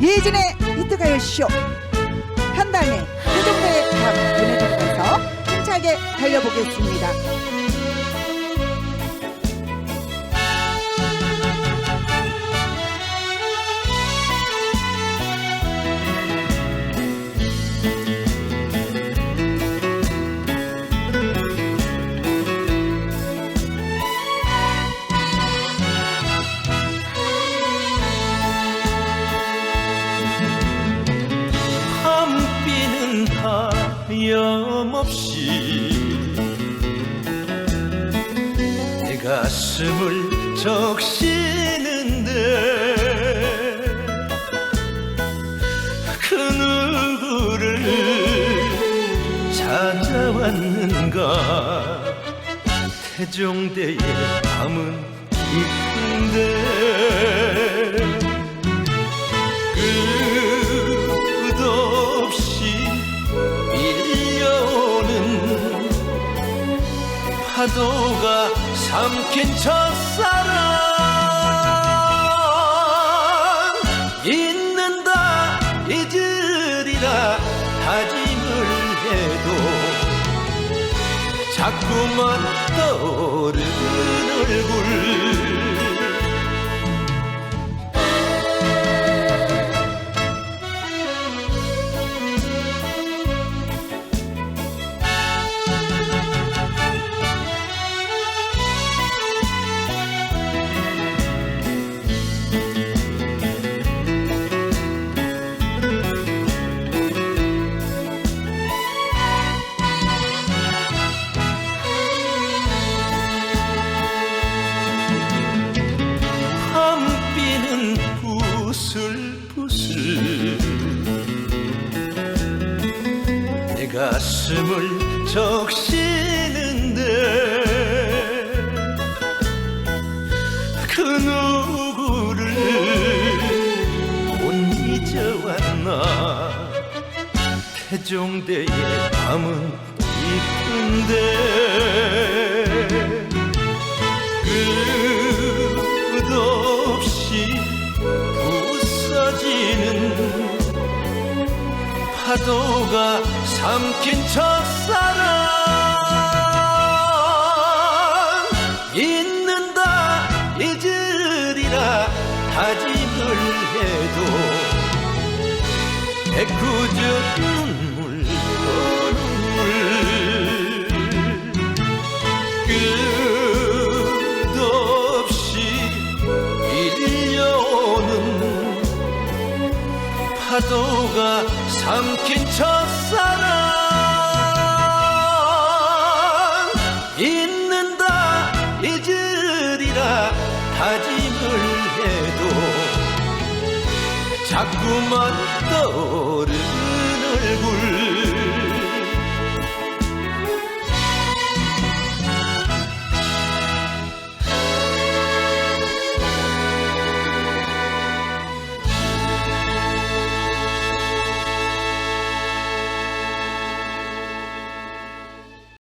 예진의 히트가요 쇼. 한 달에 그 정도의 밤 보내드리면서 힘차게 달려보겠습니다. 하염없이 내 가슴을 적시는데 그 누구를 찾아왔는가? 태종대의 밤은 깊은데 파도가 삼킨 첫사랑. 잊는다 잊으리라. 다짐을 해도 자꾸만 떠오르는 얼굴 가슴을 적시는데 그 누구를 못 잊어왔나? 태종대의 밤은 깊은데 끝없이 부서지는 파도가 삼킨 첫사랑. 잊는다 잊으리라. 다짐을 해도 애꿎은 눈물. 또 파도가 삼킨 첫사랑. 잊는다 잊으리라 다짐을 해도 자꾸만 떠오르는